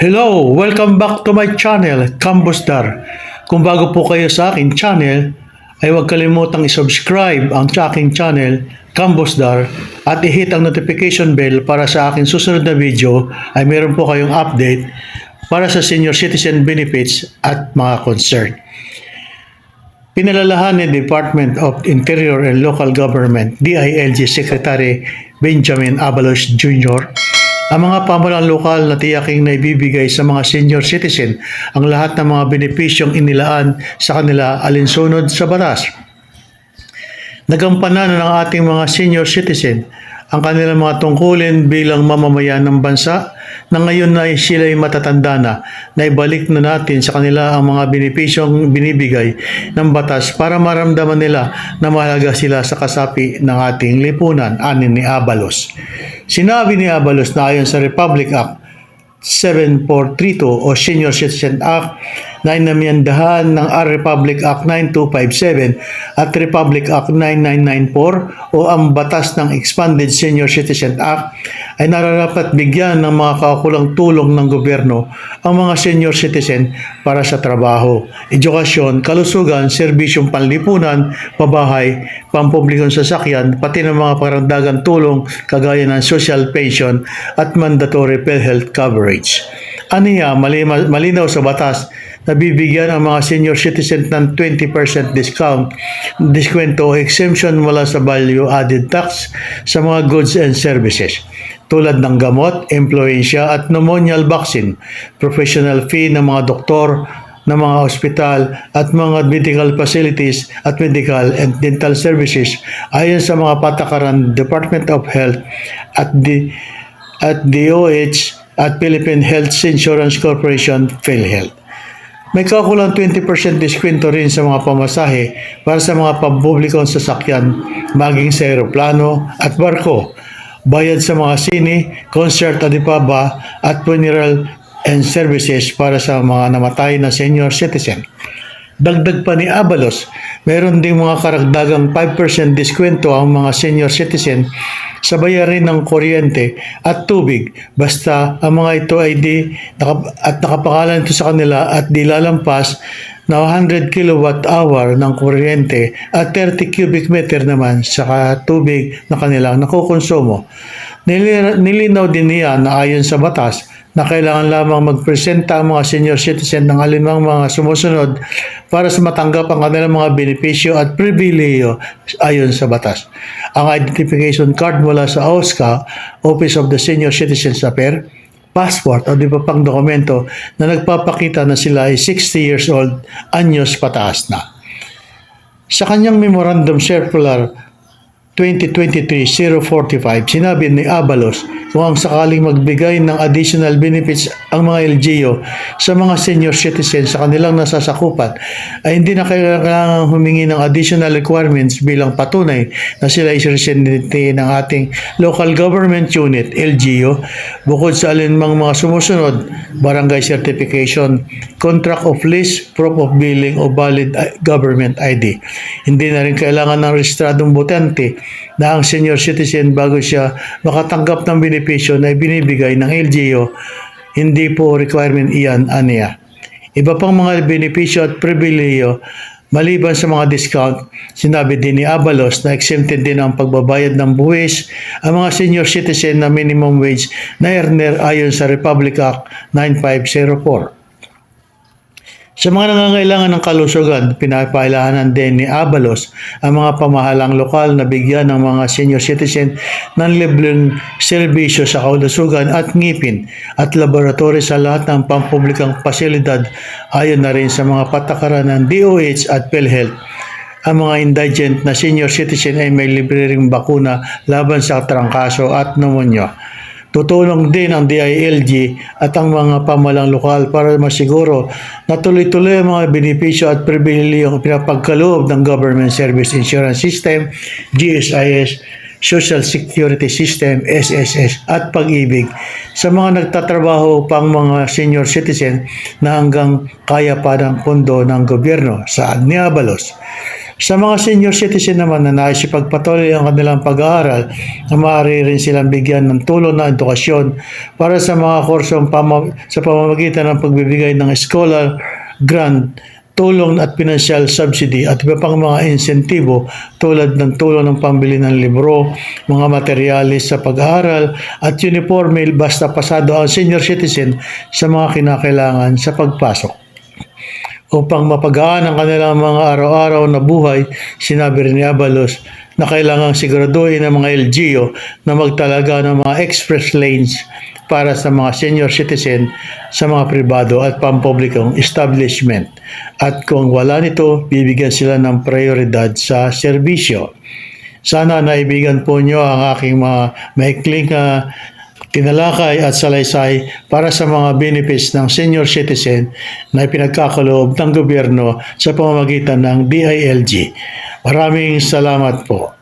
Hello! Welcome back to my channel, Cambusdar. Kung bago po kayo sa aking channel, ay huwag kalimutang i-subscribe ang sa aking channel, Cambusdar, at i-hit ang notification bell para sa aking susunod na video ay meron po kayong update para sa senior citizen benefits at mga concern. Pinalalahan ni Department of Interior and Local Government, DILG Secretary Benjamin Abalos Jr., ang mga pamalang lokal na tiyaking na ibibigay sa mga senior citizen ang lahat ng mga benepisyong inilaan sa kanila alinsunod sa batas. Nagampanan ng ating mga senior citizen ang kanilang mga tungkulin bilang mamamayan ng bansa na ngayon na sila'y matatanda na na ibalik na natin sa kanila ang mga benepisyong binibigay ng batas para maramdaman nila na mahalaga sila sa kasapi ng ating lipunan, anin ni Abalos. Sinabi ni Abalos na ayon sa Republic Act 7432 o Senior Citizen Act na inamyandahan ng R Republic Act 9257 at Republic Act 9994 o ang batas ng Expanded Senior Citizen Act ay nararapat bigyan ng mga kakulang tulong ng gobyerno ang mga senior citizen para sa trabaho, edukasyon, kalusugan, serbisyong panlipunan, pabahay, pampublikong sasakyan, pati ng mga parangdagang tulong kagaya ng social pension at mandatory PhilHealth coverage. Aniya, malima- malinaw sa batas na bibigyan ang mga senior citizen ng 20% discount, diskwento o exemption mula sa value added tax sa mga goods and services tulad ng gamot, influensya at pneumonial vaccine, professional fee ng mga doktor, ng mga ospital at mga medical facilities at medical and dental services ayon sa mga patakaran Department of Health at the at DOH at Philippine Health Insurance Corporation PhilHealth. May kakulang 20% diskwento rin sa mga pamasahe para sa mga pampublikong sasakyan, maging sa aeroplano at barko. Bayad sa mga sine, concert at ipaba at funeral and services para sa mga namatay na senior citizen. Dagdag pa ni Abalos, meron ding mga karagdagang 5% diskwento ang mga senior citizen sa bayarin ng kuryente at tubig basta ang mga ito ay di at nakapangalan ito sa kanila at di lalampas na 100 kilowatt hour ng kuryente at 30 cubic meter naman sa tubig na kanilang nakukonsumo. Nili- Nilinaw din niya na ayon sa batas na kailangan lamang magpresenta ang mga senior citizen ng alimang mga sumusunod para sa matanggap ang kanilang mga benepisyo at pribileyo ayon sa batas. Ang identification card mula sa OSCA, Office of the Senior Citizens Affairs, passport o di ba pang dokumento na nagpapakita na sila ay 60 years old, anyos pataas na. Sa kanyang memorandum circular 2023-045, sinabi ni Abalos kung sakaling magbigay ng additional benefits ang mga LGU sa mga senior citizens sa kanilang nasasakupan ay hindi na kailangan humingi ng additional requirements bilang patunay na sila ay residente ng ating local government unit, LGU, bukod sa alinmang mga sumusunod, barangay certification, contract of lease, proof of billing o valid uh, government ID. Hindi na rin kailangan ng rehistradong botante na ang senior citizen bago siya makatanggap ng benepisyo na ibinibigay ng LGU, hindi po requirement iyan aniya. Iba pang mga benepisyo at pribileyo Maliban sa mga discount, sinabi din ni Abalos na exempted din ang pagbabayad ng buwis ang mga senior citizen na minimum wage na earner ayon sa Republic Act 9504. Sa mga nangangailangan ng kalusugan, pinapailahanan din ni Abalos ang mga pamahalang lokal na bigyan ng mga senior citizen ng libreng serbisyo sa kalusugan at ngipin at laboratory sa lahat ng pampublikang pasilidad ayon na rin sa mga patakaran ng DOH at PhilHealth. Ang mga indigent na senior citizen ay may libre ring bakuna laban sa trangkaso at pneumonia. Tutulong din ang DILG at ang mga pamalang lokal para masiguro na tuloy-tuloy ang mga benepisyo at pribilehiyong pinapagkaloob ng Government Service Insurance System, GSIS, Social Security System, SSS at pag-ibig sa mga nagtatrabaho pang mga senior citizen na hanggang kaya pa ng pondo ng gobyerno sa Agniabalos. Sa mga senior citizen naman na nais ipagpatuloy ang kanilang pag-aaral, na maaari rin silang bigyan ng tulong na edukasyon para sa mga kursong sa pamamagitan ng pagbibigay ng scholar grant, tulong at financial subsidy at iba pang mga insentibo tulad ng tulong ng pambili ng libro, mga materyales sa pag-aaral at uniforme basta pasado ang senior citizen sa mga kinakailangan sa pagpasok upang mapagaan ang kanilang mga araw-araw na buhay, sinabi rin ni Abalos na kailangang siguraduhin ng mga LGU na magtalaga ng mga express lanes para sa mga senior citizen sa mga pribado at pampublikong establishment. At kung wala nito, bibigyan sila ng prioridad sa serbisyo. Sana naibigan po nyo ang aking mga maikling ah, tinalakay at salaysay para sa mga benefits ng senior citizen na ipinagkakaloob ng gobyerno sa pamamagitan ng DILG. Maraming salamat po.